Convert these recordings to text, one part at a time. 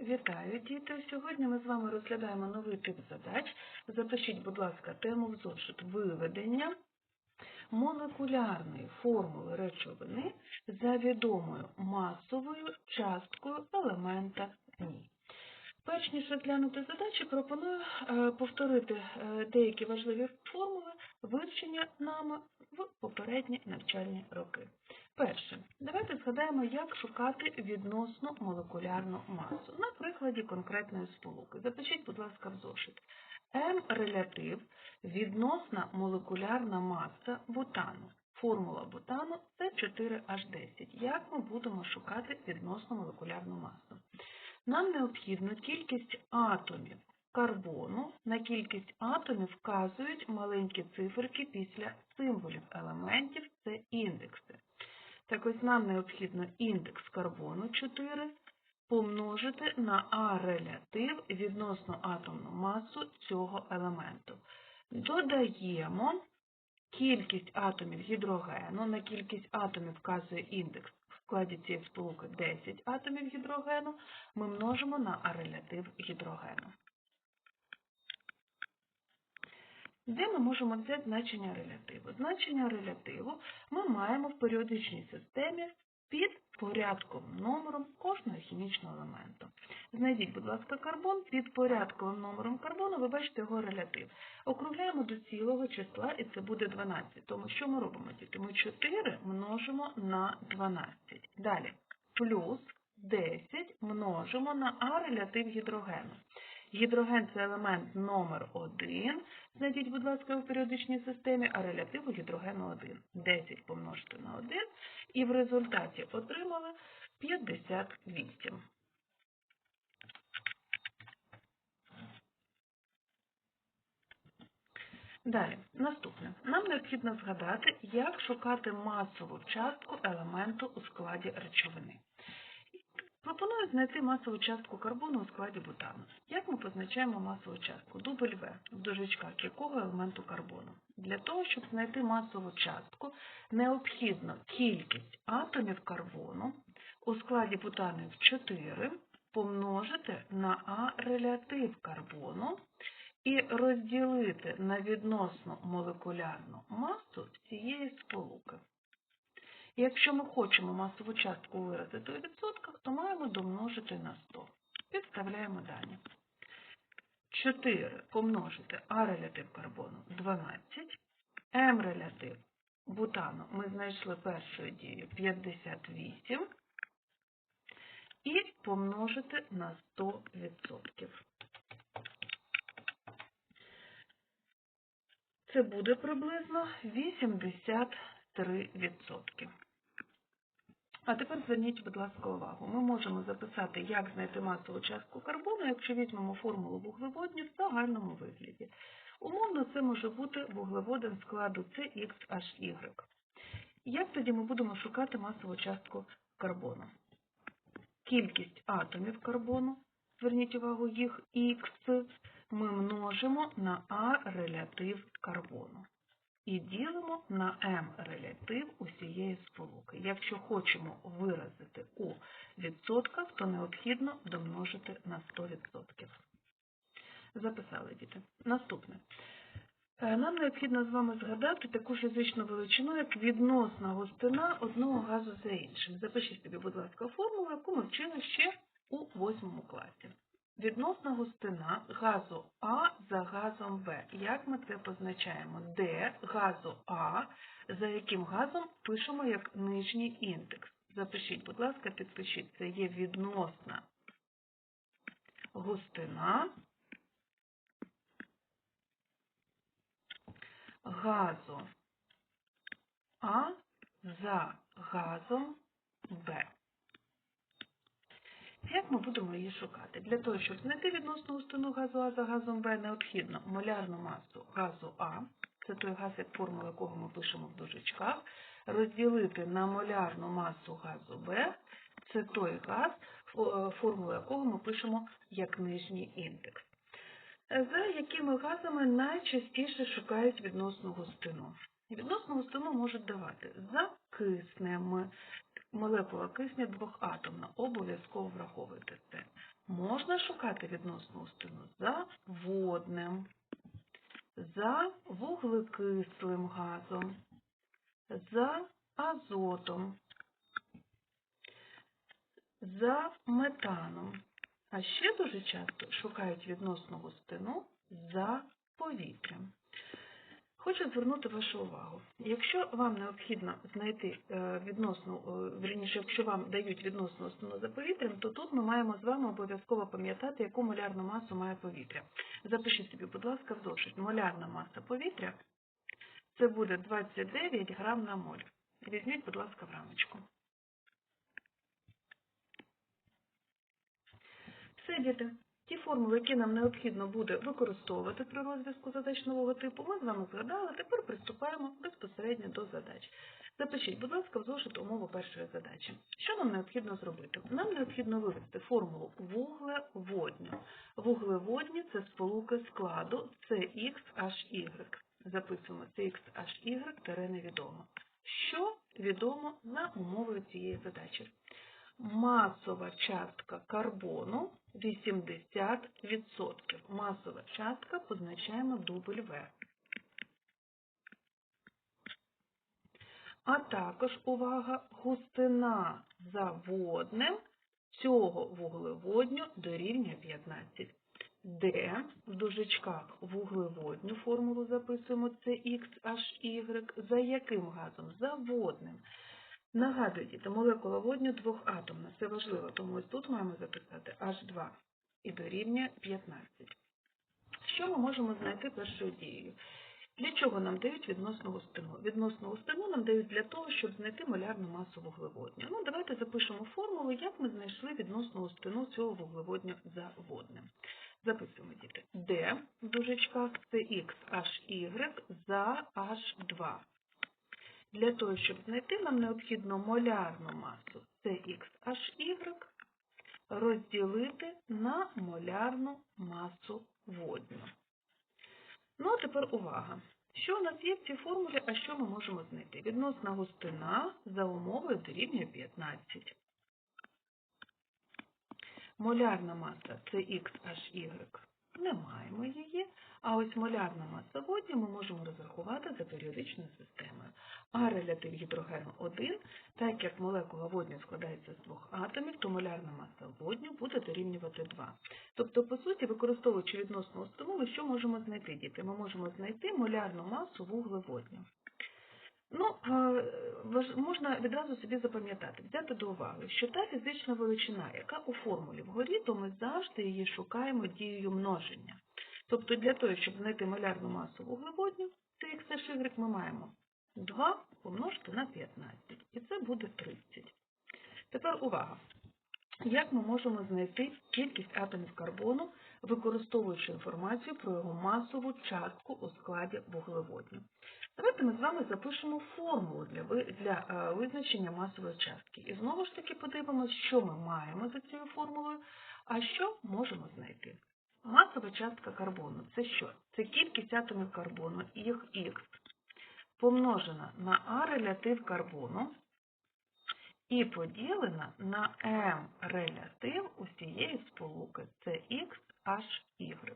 Вітаю, діти! Сьогодні ми з вами розглядаємо новий тип задач. Запишіть, будь ласка, тему в зошит виведення молекулярної формули речовини за відомою масовою часткою елемента ні. Перш ніж розглянути задачі, пропоную е, повторити е, деякі важливі формули, вивчення нами в попередні навчальні роки. Перше, давайте згадаємо, як шукати відносну молекулярну масу на прикладі конкретної сполуки. Запишіть, будь ласка, в зошит. М-релятив – відносна молекулярна маса бутану. Формула бутану – це 4H10. Як ми будемо шукати відносну молекулярну масу? Нам необхідно кількість атомів карбону. На кількість атомів вказують маленькі циферки після символів елементів – це індекси. Так ось нам необхідно індекс карбону 4 помножити на А-релятив відносно атомну масу цього елементу. Додаємо кількість атомів гідрогену, на кількість атомів вказує індекс складі цієї сполуки 10 атомів гідрогену, ми множимо на А-релятив гідрогену. Де ми можемо взяти значення релятиву? Значення релятиву ми маємо в періодичній системі під порядковим номером кожного хімічного елементу. Знайдіть, будь ласка, карбон під порядковим номером карбону, ви бачите його релятив. Округляємо до цілого числа, і це буде 12. Тому що ми робимо, діти? Ми 4 множимо на 12. Далі, плюс 10 множимо на А релятив гідрогену. Гідроген це елемент номер 1. Знайдіть, будь ласка, у періодичній системі, а релятиву гідрогену 1. 10 помножити на 1. І в результаті отримали 58. Далі, наступне. Нам необхідно згадати, як шукати масову частку елементу у складі речовини. Пропоную знайти масову частку карбону у складі бутану. Як ми позначаємо масову частку? Дубль В в дужечках якого елементу карбону? Для того, щоб знайти масову частку, необхідно кількість атомів карбону у складі бутану в 4 помножити на А релятив карбону і розділити на відносну молекулярну масу цієї сполуки. Якщо ми хочемо масову частку виразити у відсотках, то маємо домножити на 100. Підставляємо дані. 4 помножити А релятив карбону 12, М релятив бутану ми знайшли першою дією 58 і помножити на 100%. Це буде приблизно 83%. А тепер зверніть, будь ласка, увагу. Ми можемо записати, як знайти масову частку карбону, якщо візьмемо формулу вуглеводнів в загальному вигляді. Умовно, це може бути вуглеводин складу CXHY. Як тоді ми будемо шукати масову частку карбону? Кількість атомів карбону, зверніть увагу, їх Х, ми множимо на А релятив карбону і ділимо на М релятив усієї сполуки. Якщо хочемо виразити у відсотках, то необхідно домножити на 100%. Записали діти. Наступне. Е, Нам необхідно з вами згадати таку фізичну величину, як відносна густина одного газу за іншим. Запишіть собі, будь ласка, формулу, яку ми вчили ще у 8 класі. Відносна густина газу А за газом Б. Як ми це позначаємо? Д газу А, за яким газом пишемо як нижній індекс. Запишіть, будь ласка, підпишіть. Це є відносна густина газу А за газом Б. Як ми будемо її шукати? Для того, щоб знайти відносну густину газу А за газом Б, необхідно молярну масу газу А, це той газ, як формула якого ми пишемо в дужечках, розділити на молярну масу газу Б, це той газ, формула якого ми пишемо як нижній індекс. За якими газами найчастіше шукають відносну густину? Відносну густину можуть давати за киснем, молекула кисню двохатомна, обов'язково враховуйте це. можна шукати відносну устину за водним, за вуглекислим газом, за азотом, за метаном. А ще дуже часто шукають відносну густину за повітрям. Хочу звернути вашу увагу. Якщо вам необхідно знайти е, відносну, е, вірніше, якщо вам дають відносну густину за повітрям, то тут ми маємо з вами обов'язково пам'ятати, яку молярну масу має повітря. Запишіть собі, будь ласка, в зошит. Молярна маса повітря це буде 29 грам на моль. Візьміть, будь ласка, в рамочку. Все, діти. Ті формули, які нам необхідно буде використовувати при розв'язку задач нового типу, ми з вами згадали, тепер приступаємо безпосередньо до задач. Запишіть, будь ласка, в зошит умову першої задачі. Що нам необхідно зробити? Нам необхідно вивести формулу вуглеводню. Вуглеводні – це сполуки складу CXHY. Записуємо CXHY невідомо. Що відомо за умовою цієї задачі? Масова частка карбону 80%. Масова частка позначаємо W. А також, увага, густина за водним цього вуглеводню дорівнює 15. Де в дужечках вуглеводню формулу записуємо це XHY. За яким газом? За водним. Нагадую, діти, молекула водню двохатомна. Це важливо, тому ось тут маємо записати H2 і дорівнює 15. Що ми можемо знайти першою дією? Для чого нам дають відносну густину? Відносну густину нам дають для того, щоб знайти молярну масу вуглеводню. Ну, давайте запишемо формулу, як ми знайшли відносну густину цього вуглеводню за водним. Записуємо, діти. D в дужечках це XHY за H2. Для того, щоб знайти, нам необхідно молярну масу CXHY розділити на молярну масу водню. Ну, а тепер увага. Що у нас є в цій формулі, а що ми можемо знайти? Відносна густина за умовою дорівнює 15. Молярна маса CXHY. Не маємо її, а ось молярна маса водню ми можемо розрахувати за періодичною системою. А релятив гідрогену 1, так як молекула водню складається з двох атомів, то молярна маса водню буде дорівнювати 2. Тобто, по суті, використовуючи відносну установу, що можемо знайти, діти? Ми можемо знайти молярну масу вуглеводню. Ну, можна відразу собі запам'ятати, взяти до уваги, що та фізична величина, яка у формулі вгорі, то ми завжди її шукаємо дією множення. Тобто для того, щоб знайти малярну масу вуглеводню, це XHY ми маємо 2 помножити на 15, і це буде 30. Тепер увага! Як ми можемо знайти кількість атомів карбону, використовуючи інформацію про його масову частку у складі вуглеводню? Давайте ми з вами запишемо формулу для для е, визначення масової частки. І знову ж таки подивимося, що ми маємо за цією формулою, а що можемо знайти. Масова частка карбону це що? Це кількість атомів карбону, їх Х, помножена на А релятив карбону і поділена на М релятив усієї сполуки. Це XHY.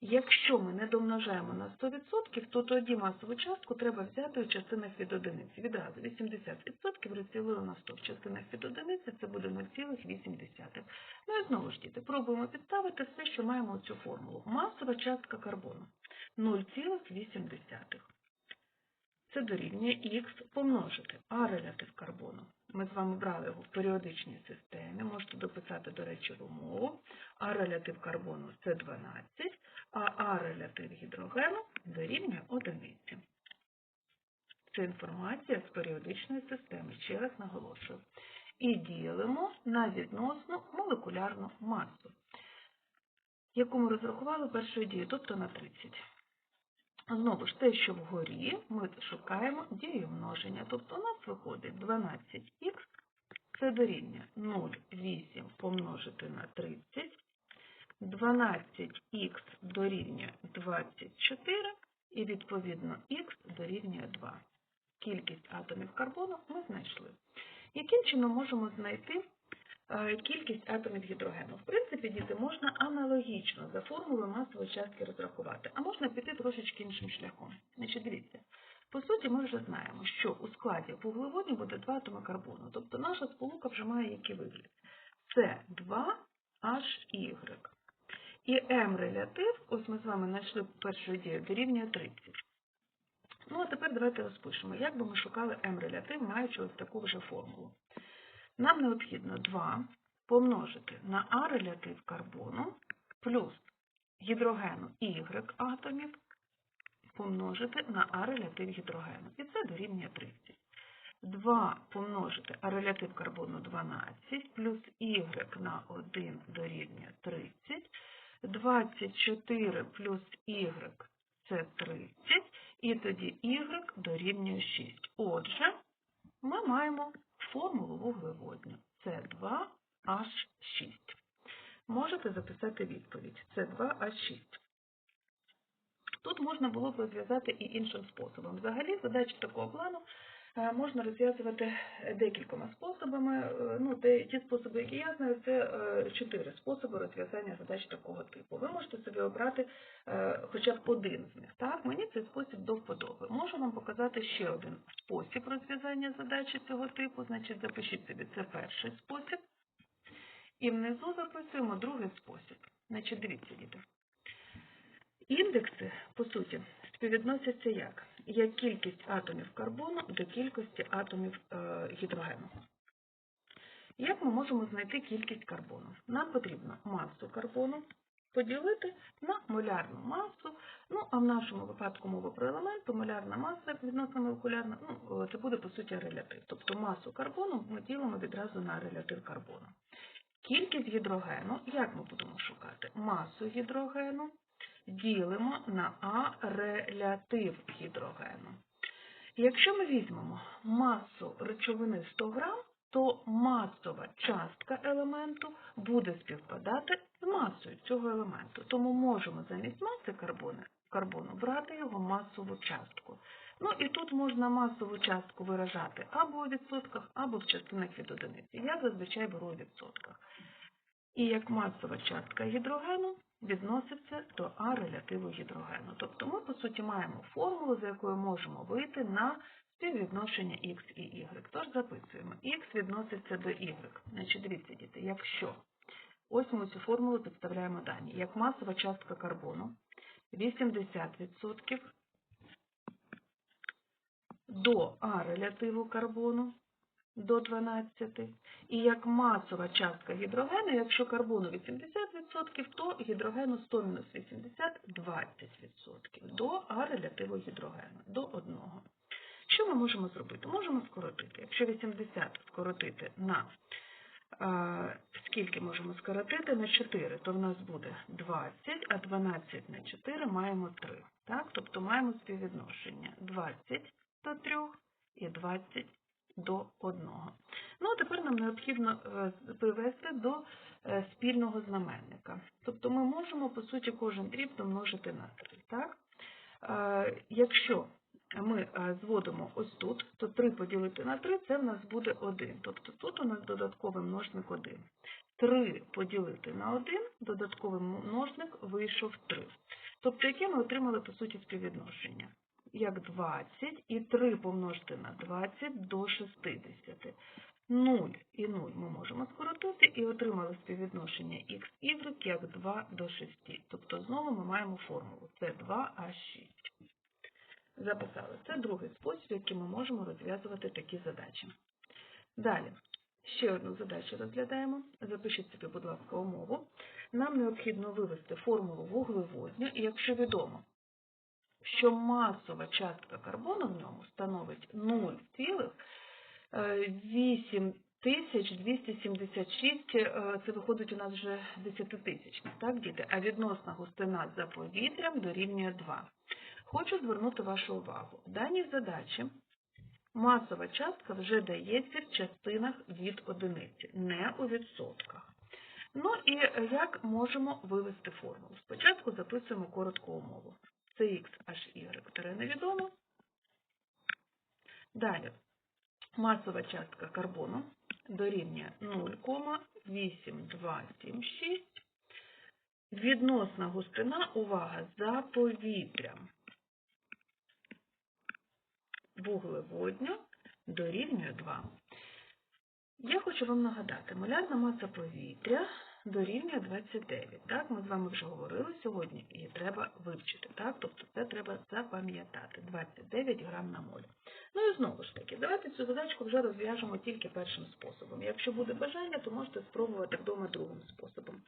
Якщо ми не домножаємо на 100%, то тоді масову частку треба взяти у частинах від одиниці. Відразу 80% розділили на 100. В частинах від одиниці це буде 0,8. Ну і знову ж діти, пробуємо підставити все, що маємо у цю формулу. Масова частка карбону 0,8. Це дорівнює х помножити А релятив карбону. Ми з вами брали його в періодичній системі, можете дописати, до речі, в умову. А релятив карбону це 12, а А релятив гідрогену дорівнює одиниці. Це інформація з періодичної системи, ще раз наголошую. І ділимо на відносну молекулярну масу, яку ми розрахували першою дією, тобто на 30. Знову ж те, що вгорі ми шукаємо дію множення. Тобто у нас виходить 12х, це дорівнює 0,8 помножити на 30, 12х дорівнює 24 і відповідно х дорівнює 2. Кількість атомів карбону ми знайшли. Яким чином можемо знайти кількість атомів гідрогену. В принципі, діти, можна аналогічно за формулою масової частки розрахувати, а можна піти трошечки іншим шляхом. Значить, дивіться, по суті, ми вже знаємо, що у складі вуглеводню буде два атоми карбону, тобто наша сполука вже має який вигляд. Це 2HY. І М-релятив, ось ми з вами знайшли першу ідею, дорівнює 30. Ну, а тепер давайте розпишемо, як би ми шукали М-релятив, маючи ось таку вже формулу. Нам необхідно 2 помножити на А-релятив карбону плюс гідрогену Y атомів помножити на А-релятив гідрогену. І це дорівнює 30. 2 помножити а релятив карбону 12 плюс Y на 1 дорівнює 30. 24 плюс Y це 30. І тоді Y дорівнює 6. Отже, ми маємо формулу вуглеводню. Це 2H6. Можете записати відповідь. Це 2H6. Тут можна було б розв'язати і іншим способом. Взагалі, задачі такого плану можна розв'язувати декількома способами. Е, Ну, ті способи, які я знаю, це е, чотири способи розв'язання задач такого типу. Ви можете собі обрати е, хоча б один з них. Так, мені цей спосіб до вподоби. Можу вам показати ще один спосіб розв'язання задачі цього типу. Значить, запишіть собі це перший спосіб. І внизу записуємо другий спосіб. Значить, дивіться, діти. Індекси, по суті, співвідносяться як? Як кількість атомів карбону до кількості атомів е, гідрогену. Як ми можемо знайти кількість карбону? Нам потрібно масу карбону поділити на молярну масу. Ну, а в нашому випадку мова про елемент, то молярна маса відносно молекулярна, ну, це буде, по суті, релятив. Тобто масу карбону ми ділимо відразу на релятив карбону. Кількість гідрогену, як ми будемо шукати? Масу гідрогену ділимо на А гідрогену. Якщо ми візьмемо масу речовини 100 грам, то масова частка елементу буде співпадати з масою цього елементу. Тому можемо замість маси карбону, карбону брати його масову частку. Ну і тут можна масову частку виражати або у відсотках, або в частинах від одиниці. Я зазвичай беру у відсотках. І як масова частка гідрогену відноситься до А релятиву гідрогену. Тобто ми, по суті, маємо формулу, за якою можемо вийти на співвідношення Х і Y. Тож записуємо. Х відноситься до Y. Значить, дивіться, діти, якщо ось ми цю формулу підставляємо дані. Як масова частка карбону 80% до А релятиву карбону до 12. І як масова частка гідрогену, якщо карбону 80%, то гідрогену 100 мінус 80 – 20% до А релятиву гідрогену, до 1. Що ми можемо зробити? Можемо скоротити. Якщо 80 скоротити на а, скільки можемо скоротити? На 4, то в нас буде 20, а 12 на 4 маємо 3. Так? Тобто маємо співвідношення 20 до 3 і 20 до 1. Ну, а тепер нам необхідно е, привести до е, спільного знаменника. Тобто ми можемо, по суті, кожен дріб домножити на 3. Так? Е, Якщо ми зводимо ось тут, то 3 поділити на 3 це в нас буде 1. Тобто тут у нас додатковий множник 1. 3 поділити на 1, додатковий множник вийшов 3. Тобто, яке ми отримали, по суті, співвідношення? Як 20 і 3 помножити на 20 до 60. 0 і 0 ми можемо скоротити і отримали співвідношення х, як 2 до 6. Тобто знову ми маємо формулу. Це 2А6. Записали. Це другий спосіб, яким ми можемо розв'язувати такі задачі. Далі. Ще одну задачу розглядаємо. Запишіть собі, будь ласка, умову. Нам необхідно вивести формулу вуглеводню, і якщо відомо, що масова частка карбону в ньому становить 0,8276, е, це виходить у нас вже 10-тисячник, так, діти? А відносна густина за повітрям дорівнює 2. Хочу звернути вашу увагу. В даній задачі масова частка вже дається в частинах від одиниці, не у відсотках. Ну і як можемо вивести формулу? Спочатку записуємо коротку умову. Х аж y, яке невідомо. Далі масова частка карбону дорівнює 0,8276. Відносна густина, увага, за повітрям вуглеводню дорівнює 2. Я хочу вам нагадати, молярна маса повітря дорівнює 29. Так, ми з вами вже говорили сьогодні, і треба вивчити. Так, тобто це треба запам'ятати. 29 грам на моль. Ну і знову ж таки, давайте цю задачку вже розв'яжемо тільки першим способом. Якщо буде бажання, то можете спробувати вдома другим способом.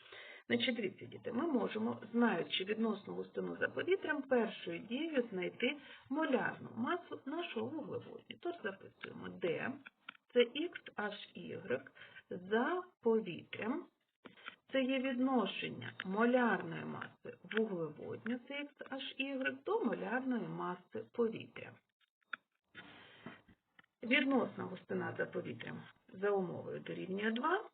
Значить, дивіться, діти, ми можемо, знаючи відносну густину за повітрям, першою дією знайти молярну масу нашого вуглеводню. Тож записуємо D, це XHY за повітрям. Це є відношення молярної маси вуглеводню, це XHY, до молярної маси повітря. Відносна густина за за умовою дорівнює 2.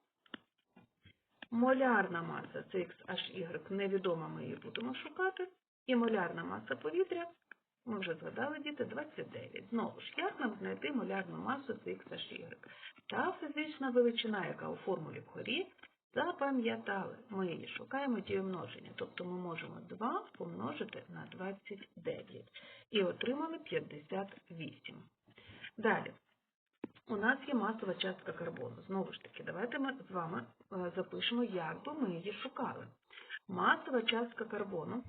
Молярна маса це XHY, невідома, ми її будемо шукати. І молярна маса повітря, ми вже згадали, діти, 29. Знову ж, як нам знайти молярну масу це XHY? Та фізична величина, яка у формулі вгорі, запам'ятали. Ми її шукаємо дію множення. Тобто ми можемо 2 помножити на 29. І отримали 58. Далі. У нас є масова частка карбону. Знову ж таки, давайте ми з вами е, запишемо, як би ми її шукали. Масова частка карбону.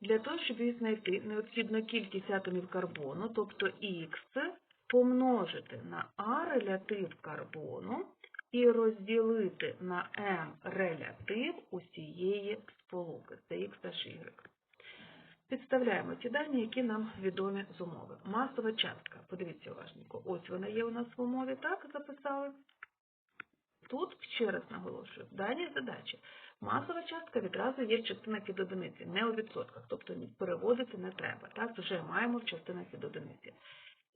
Для того, щоб її знайти, необхідно кількість атомів карбону, тобто Х, помножити на А релятив карбону і розділити на М релятив усієї сполуки. Це XHY. Підставляємо ті дані, які нам відомі з умови. Масова частка. Подивіться уважненько. Ось вона є у нас в умові, так, записали. Тут, ще раз наголошую, в даній задачі масова частка відразу є в частинах від одиниці, не у відсотках, тобто переводити не треба. Так, вже маємо в частинах від одиниці.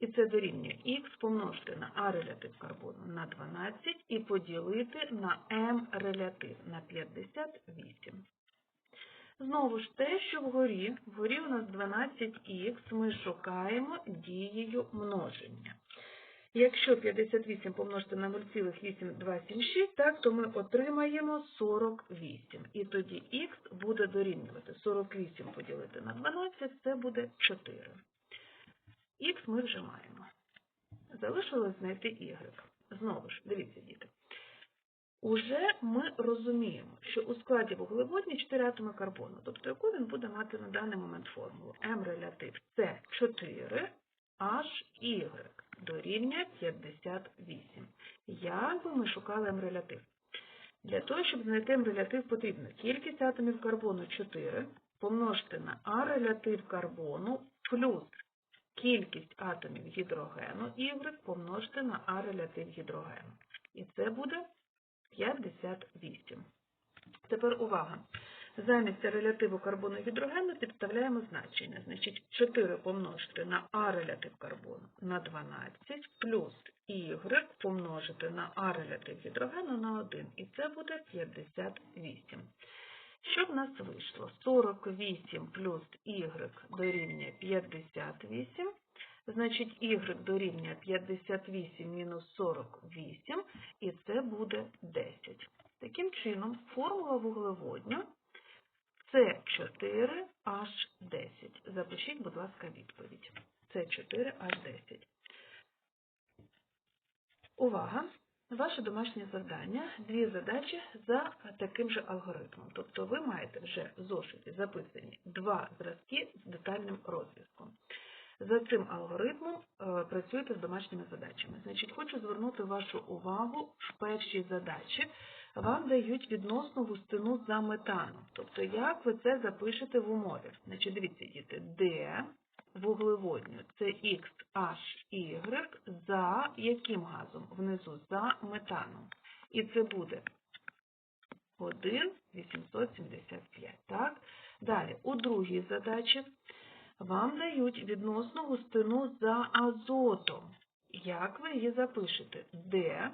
І це дорівнює х помножити на А релятив карбону на 12 і поділити на М релятив на 58. Знову ж те, що вгорі, вгорі у нас 12х, ми шукаємо дією множення. Якщо 58 помножити на 0,8276, так, то ми отримаємо 48. І тоді х буде дорівнювати 48 поділити на 12, це буде 4. Х ми вже маємо. Залишилось знайти y. Знову ж, дивіться, діти. Уже ми розуміємо, що у складі вуглеводні 4 атоми карбону, тобто яку він буде мати на даний момент формулу. М релятив це 4 HY дорівнює 58. Як би ми шукали М релятив? Для того, щоб знайти М релятив, потрібно кількість атомів карбону 4 помножити на А релятив карбону плюс кількість атомів гідрогену Y помножити на А релятив гідрогену. І це буде 58. Тепер увага. Замість релятиву карбону гідрогену підставляємо значення. Значить, 4 помножити на А релятив карбону на 12 плюс Y помножити на А релятив гідрогену на 1. І це буде 58. Що в нас вийшло? 48 плюс Y дорівнює 58. Значить, y дорівнює 58 мінус 48, і це буде 10. Таким чином, формула вуглеводню С4H10. Запишіть, будь ласка, відповідь. С4H10. Увага! Ваше домашнє завдання – дві задачі за таким же алгоритмом. Тобто ви маєте вже в зошиті записані два зразки з детальним розв'язком. За цим алгоритмом е, працюєте з домашніми задачами. Значить, хочу звернути вашу увагу в першій задачі. Вам дають відносну густину за метаном. Тобто, як ви це запишете в умові? Значить, дивіться, діти, D вуглеводню це XHY за яким газом? Внизу за метаном. І це буде 1,875. Так? Далі, у другій задачі вам дають відносну густину за азотом. Як ви її запишете? Д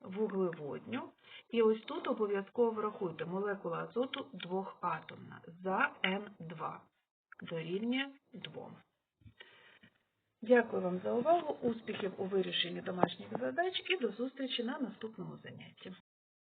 вуглеводню. І ось тут обов'язково врахуйте молекула азоту двохатомна за N2 дорівнює 2. Дякую вам за увагу, успіхів у вирішенні домашніх задач і до зустрічі на наступному занятті.